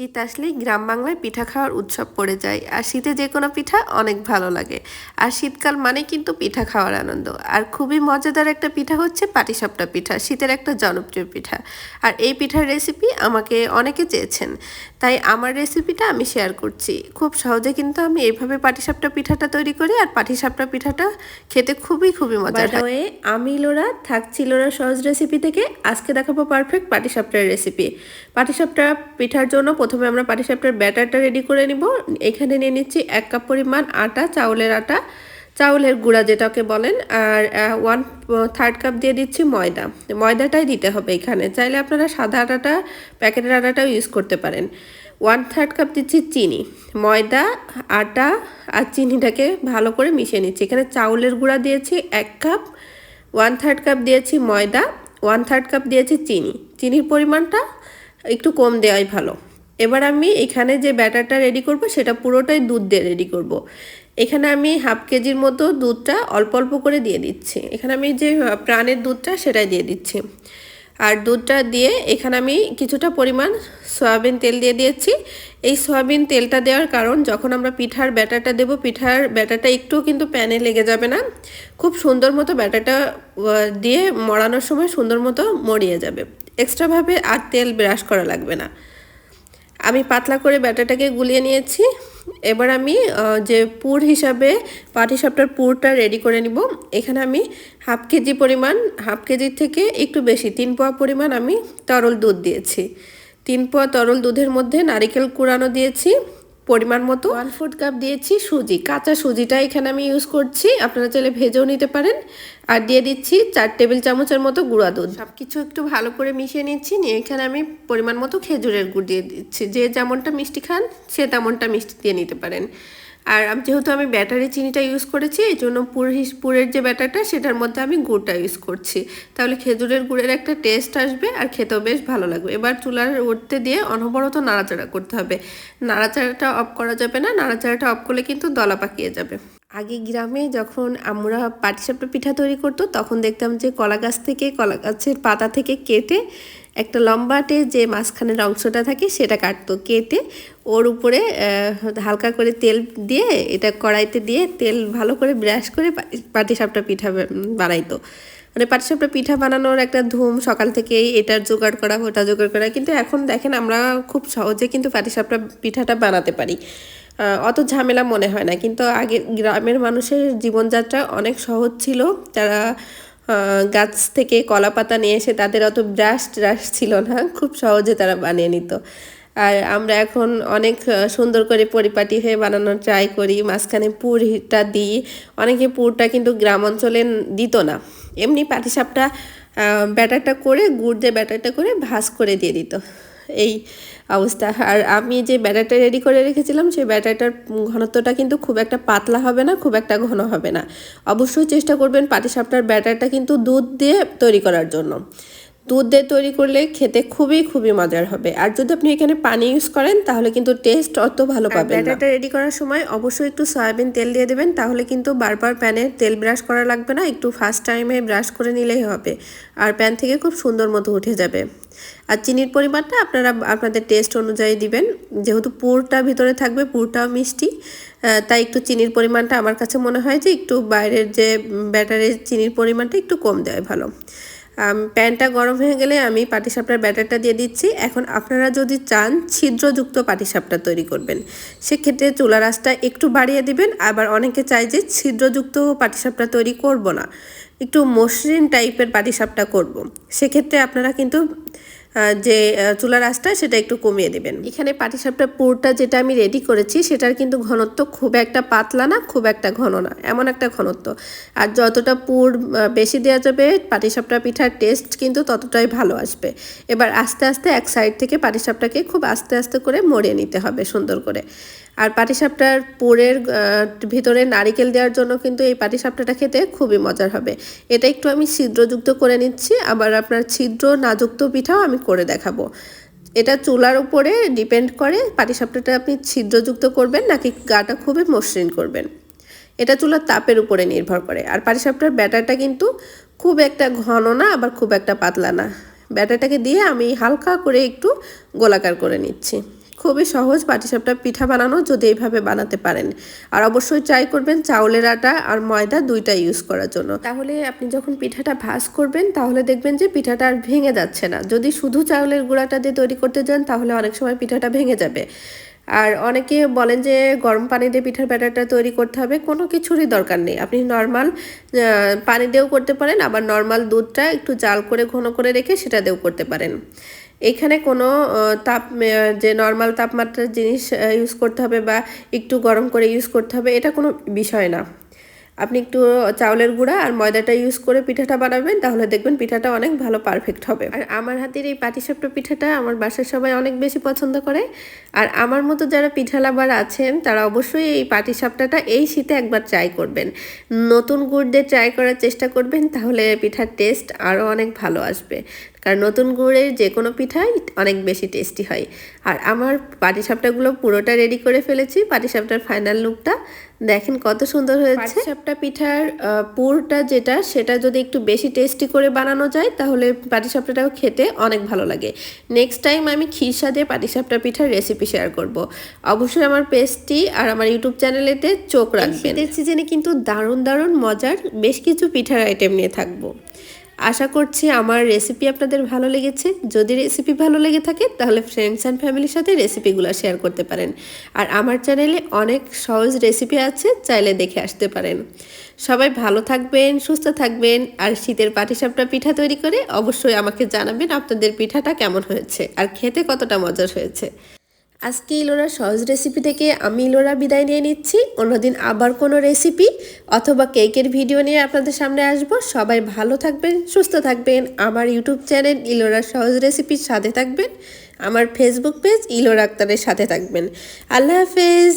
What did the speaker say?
শীত আসলেই গ্রাম বাংলায় পিঠা খাওয়ার উৎসব পড়ে যায়। আর শীতে যে কোনো পিঠা অনেক ভালো লাগে। আর শীতকাল মানে কিন্তু পিঠা খাওয়ার আনন্দ। আর খুবই মজাদার একটা পিঠা হচ্ছে পাটিসাপটা পিঠা শীতের একটা জনপ্রিয় পিঠা। আর এই পিঠার রেসিপি আমাকে অনেকে চেয়েছেন। তাই আমার রেসিপিটা আমি শেয়ার করছি। খুব সহজে কিন্তু আমি এইভাবে পাটিসাপটা পিঠাটা তৈরি করি আর পাটিসাপটা পিঠাটা খেতে খুবই খুবই মজার হয়। আমি লোরা থাকছি লোরা সহজ রেসিপি থেকে। আজকে দেখাবো পারফেক্ট পাটিসাপটার রেসিপি পাটিসাপটা পিঠার জন্য প্রথমে আমরা পাটিসাপটার ব্যাটারটা রেডি করে নিব। এখানে নিয়ে নিচ্ছি এক কাপ পরিমাণ আটা, চাউলের আটা, চাউলের গুঁড়া যেটাকে বলেন, আর ওয়ান থার্ড কাপ দিয়ে দিচ্ছি ময়দা। ময়দাটাই দিতে হবে এখানে। চাইলে আপনারা সাদা আটাটা, প্যাকেটের আটাটাও ইউজ করতে পারেন। ওয়ান থার্ড কাপ দিচ্ছি চিনি। ময়দা, আটা আর চিনিটাকে ভালো করে মিশিয়ে নিচ্ছি। এখানে চাউলের গুঁড়া দিয়েছি এক কাপ ওয়ান থার্ড কাপ দিয়েছি ময়দা ওয়ান থার্ড কাপ দিয়েছি চিনি। চিনির পরিমাণটা একটু কম দেওয়াই ভালো। এবার আমি এখানে যে ব্যাটারটা রেডি করব, সেটা পুরোটাই দুধ দিয়ে রেডি করব। এখানে আমি হাফ কেজির মতো দুধটা অল্প অল্প করে দিয়ে দিচ্ছি। এখানে আমি যে প্রাণের দুধটা সেটাই দিয়ে দিচ্ছি। আর দুধটা দিয়ে এখানে আমি কিছুটা পরিমাণ সয়াবিন তেল দিয়ে দিয়েছি। এই সয়াবিন তেলটা দেওয়ার কারণ, যখন আমরা পিঠার ব্যাটারটা দেব, পিঠার ব্যাটারটা একটু কিন্তু প্যানে লেগে যাবে না। খুব সুন্দর মতো ব্যাটারটা দিয়ে মরানোর সময় সুন্দর মতো মরিয়ে যাবে। এক্সট্রাভাবে আর তেল ব্রাশ করা লাগবে না। আমি পাতলা করে ব্যাটাটাকে গুলিয়ে নিয়েছি। এবার আমি যে পুর হিসাবে পাটিসাপটার পুরটা রেডি করে নিব। এখানে আমি হাফ কেজি পরিমাণ, হাফ কেজির থেকে একটু বেশি, তিন পোয়া পরিমাণ আমি তরল দুধ দিয়েছি। তিন পোয়া তরল দুধের মধ্যে নারিকেল কুড়ানো দিয়েছি। পরিমাণ মতো। ওয়ান ফোর্থ কাপ দিয়েছি সুজি। কাঁচা সুজিটা এখানে আমি ইউজ করছি। আপনারা চাইলে ভেজেও নিতে পারেন। আর দিয়ে দিচ্ছি চার টেবিল চামচের মতো গুঁড়া দুধ। সব কিছু একটু ভালো করে মিশিয়ে নিচ্ছি। নিয়ে এখানে আমি পরিমাণ মতো খেজুরের গুড় দিয়ে দিচ্ছি। যে যেমনটা মিষ্টি খান সে তেমনটা মিষ্টি দিয়ে নিতে পারেন। আর আমি যেহেতু আমি ব্যাটারি চিনিটা ইউজ করেছি এই জন্য পুর পুরের যে ব্যাটারটা সেটার মধ্যে আমি গুড়টা ইউজ করছি। তাহলে খেজুরের গুড়ের একটা টেস্ট আসবে আর খেতেও বেশ ভালো লাগবে। এবার চুলার উঠতে দিয়ে অনবরত নাড়াচাড়া করতে হবে। নাড়াচাড়াটা অফ করা যাবে না, নাড়াচাড়াটা অফ করলে কিন্তু দলা পাকিয়ে যাবে। আগে গ্রামে যখন আমরা পাটিসাপটা পিঠা তৈরি করতো, তখন দেখতাম যে কলা গাছ থেকে, কলা গাছের পাতা থেকে কেটে একটা লম্বাটে যে মাঝখানের অংশটা থাকে সেটা কাটতো, কেটে ওর উপরে হালকা করে তেল দিয়ে, এটা কড়াইতে দিয়ে তেল ভালো করে ব্রাশ করে পাটিসাপটা পিঠা বানাইতো। মানে পাটিসাপটা পিঠা বানানোর একটা ধুম সকাল থেকেই এটার জোগাড় করা, ওটা জোগাড় করা। কিন্তু এখন দেখেন আমরা খুব সহজে কিন্তু পাটিসাপটা পিঠাটা বানাতে পারি। অত ঝামেলা মনে হয় না। কিন্তু আগে গ্রামের মানুষের জীবনযাত্রা অনেক সহজ ছিল। তারা গাছ থেকে কলা পাতা নিয়ে এসে তাদের অত ব্রাশ ট্রাশ ছিল না। খুব সহজে তারা বানিয়ে নিত। আর আমরা এখন অনেক সুন্দর করে পরিপাটি হয়ে বানানোর ট্রাই করি। মাঝখানে পুরটা দিই। অনেকে পুরটা কিন্তু গ্রাম অঞ্চলে দিত না। এমনি পাটিসাপটা ব্যাটারটা করে, গুড় দিয়ে ব্যাটারটা করে ভাজ করে দিয়ে দিত। এই অবস্থা। আর আমি যে ব্যাটারটা রেডি করে রেখেছিলাম, সেই ব্যাটারটার ঘনত্বটা কিন্তু খুব একটা পাতলা হবে না, খুব একটা ঘন হবে না। অবশ্যই চেষ্টা করবেন পাটিসাপটার ব্যাটারটা কিন্তু দুধ দিয়ে তৈরি করার জন্য। দুধ দিয়ে তৈরি করলে খেতে খুবই খুবই মজার হবে। আর যদি আপনি এখানে পানি ইউজ করেন তাহলে কিন্তু টেস্ট অত ভালো পাবেন ব্যাটারটা রেডি করার সময় অবশ্যই একটু সয়াবিন তেল দিয়ে দেবেন তাহলে কিন্তু বারবার প্যানে তেল ব্রাশ করা লাগবে না একটু ফার্স্ট টাইমে ব্রাশ করে নিলেই হবে। আর প্যান থেকে খুব সুন্দর মতো উঠে যাবে। আর চিনির পরিমাণটা আপনারা আপনাদের টেস্ট অনুযায়ী দিবেন। যেহেতু পুরটা ভিতরে থাকবে পুরটাও মিষ্টি তাই একটু চিনির পরিমাণটা আমার কাছে মনে হয় যে একটু বাইরের যে ব্যাটারের চিনির পরিমাণটা একটু কম দেয় ভালো। প্যানটা গরম হয়ে গেলে আমি পাটিসাপটার ব্যাটারটা দিয়ে দিচ্ছি। এখন আপনারা যদি চান, ছিদ্রযুক্ত পাটিসাপটা তৈরি করবেন। সেক্ষেত্রে চুলা রাসটা একটু বাড়িয়ে দিবেন। আবার অনেকে চায় যে ছিদ্রযুক্ত পাটিসাপটা তৈরি করব না। একটু মসৃণ টাইপের পাটিসাপটা করব। সেক্ষেত্রে আপনারা কিন্তু যে চুলার আঁচটা সেটা একটু কমিয়ে দেবেন। এখানে পাটিসাপটা পুরটা যেটা আমি রেডি করেছি, সেটার কিন্তু ঘনত্ব খুব একটা পাতলা না, খুব একটা ঘন না, এমন একটা ঘনত্ব। আর যতটা পুর বেশি দেওয়া যাবে, পাটিসাপটা পিঠার টেস্ট কিন্তু ততটাই ভালো আসবে। এবার আস্তে আস্তে এক সাইড থেকে পাটিসাপটাকে খুব আস্তে আস্তে করে মরিয়ে নিতে হবে সুন্দর করে। আর পাটিসাপটার পুরের ভিতরে নারিকেল দেওয়ার জন্য কিন্তু এই পাটিসাপটাটা খেতে খুবই মজার হবে। এটা একটু আমি ছিদ্রযুক্ত করে নিচ্ছি, আবার আপনার ছিদ্র নাযুক্ত পিঠাও আমি করে দেখাবো। এটা চুলার উপরে ডিপেন্ড করে পাটিসাপটাটা আপনি ছিদ্রযুক্ত করবেন নাকি গাটা খুবই মসৃণ করবেন। এটা চুলার তাপের উপরে নির্ভর করে। আর পাটিসাপটার ব্যাটারটা কিন্তু খুব একটা ঘন না, আবার খুব একটা পাতলা না। ব্যাটারটাকে দিয়ে আমি হালকা করে একটু গোলাকার করে নিচ্ছি। খুবই সহজ পাটিসাপটা পিঠা বানানো যদি এইভাবে বানাতে পারেন। আর অবশ্যই ট্রাই করবেন চাউলের আটা আর ময়দা দুইটা ইউজ করার জন্য। তাহলে আপনি যখন পিঠাটা ভাজ করবেন, তাহলে দেখবেন যে পিঠাটা আর ভেঙে যাচ্ছে না। যদি শুধু চাউলের গুঁড়াটা দিয়ে তৈরি করতে যান, তাহলে অনেক সময় পিঠাটা ভেঙে যাবে। আর অনেকে বলেন যে গরম পানি দিয়ে পিঠার ব্যাটারটা তৈরি করতে হবে, কোনো কিছুরই দরকার নেই। আপনি নর্মাল পানি দিয়েও করতে পারেন, আবার নর্মাল দুধটা একটু জাল করে ঘন করে রেখে সেটা দিয়েও করতে পারেন। এখানে কোনো তাপ যে নর্মাল তাপমাত্রার জিনিস ইউজ করতে হবে বা একটু গরম করে ইউজ করতে হবে, এটা কোনো বিষয় না। আপনি একটু চাউলের গুঁড়া আর ময়দাটা ইউজ করে পিঠাটা বানাবেন, তাহলে দেখবেন পিঠাটা অনেক ভালো পারফেক্ট হবে। আর আমার হাতের এই পাটিসাপটা পিঠাটা আমার বাসার সবাই অনেক বেশি পছন্দ করে। আর আমার মতো যারা পিঠা লাভার আছেন, তারা অবশ্যই এই পাটিসাপটাটা এই শীতে একবার ট্রাই করবেন। নতুন গুড় দিয়ে ট্রাই করার চেষ্টা করবেন, তাহলে পিঠার টেস্ট আরও অনেক ভালো আসবে। কারণ নতুন গুড়ের যে কোনো পিঠাই অনেক বেশি টেস্টি হয়। আর আমার পাটিসাপটাগুলো পুরোটা রেডি করে ফেলেছি পাটিসাপটার ফাইনাল লুকটা দেখেন কত সুন্দর হয়েছে। পাটিসাপটা পিঠার পুরটা যেটা সেটা যদি একটু বেশি টেস্টি করে বানানো যায় তাহলে পাটিসাপটাটাও খেতে অনেক ভালো লাগে। নেক্সট টাইম আমি খিরসা দিয়ে পাটিসাপটা পিঠার রেসিপি শেয়ার করব। অবশ্যই আমার পেজটি আর আমার ইউটিউব চ্যানেলেতে চোখ রাখবেন। শীতের সিজনে কিন্তু দারুণ দারুণ মজার বেশ কিছু পিঠার আইটেম নিয়ে থাকব। আশা করছি আমার রেসিপি আপনাদের ভালো লেগেছে। যদি রেসিপি ভালো লেগে থাকে, তাহলে ফ্রেন্ডস অ্যান্ড ফ্যামিলির সাথে রেসিপিগুলো শেয়ার করতে পারেন। আর আমার চ্যানেলে অনেক সহজ রেসিপি আছে, চাইলে দেখে আসতে পারেন। সবাই ভালো থাকবেন, সুস্থ থাকবেন, আর শীতের পাটিসাপটা পিঠা তৈরি করে অবশ্যই আমাকে জানাবেন আপনাদের পিঠাটা কেমন হয়েছে, আর খেতে কতটা মজার হয়েছে। আজকে ইলোরা সহজ রেসিপি থেকে আমি ইলোরা বিদায় নিয়ে নিচ্ছি। অন্যদিন আবার কোনো রেসিপি অথবা কেকের ভিডিও নিয়ে আপনাদের সামনে আসব। সবাই ভালো থাকবেন, সুস্থ থাকবেন। আমার ইউটিউব চ্যানেল ইলোরা সহজ রেসিপির সাথে থাকবেন। আমার ফেসবুক পেজ ইলোরা আক্তারের সাথে থাকবেন। আল্লাহ হাফেজ।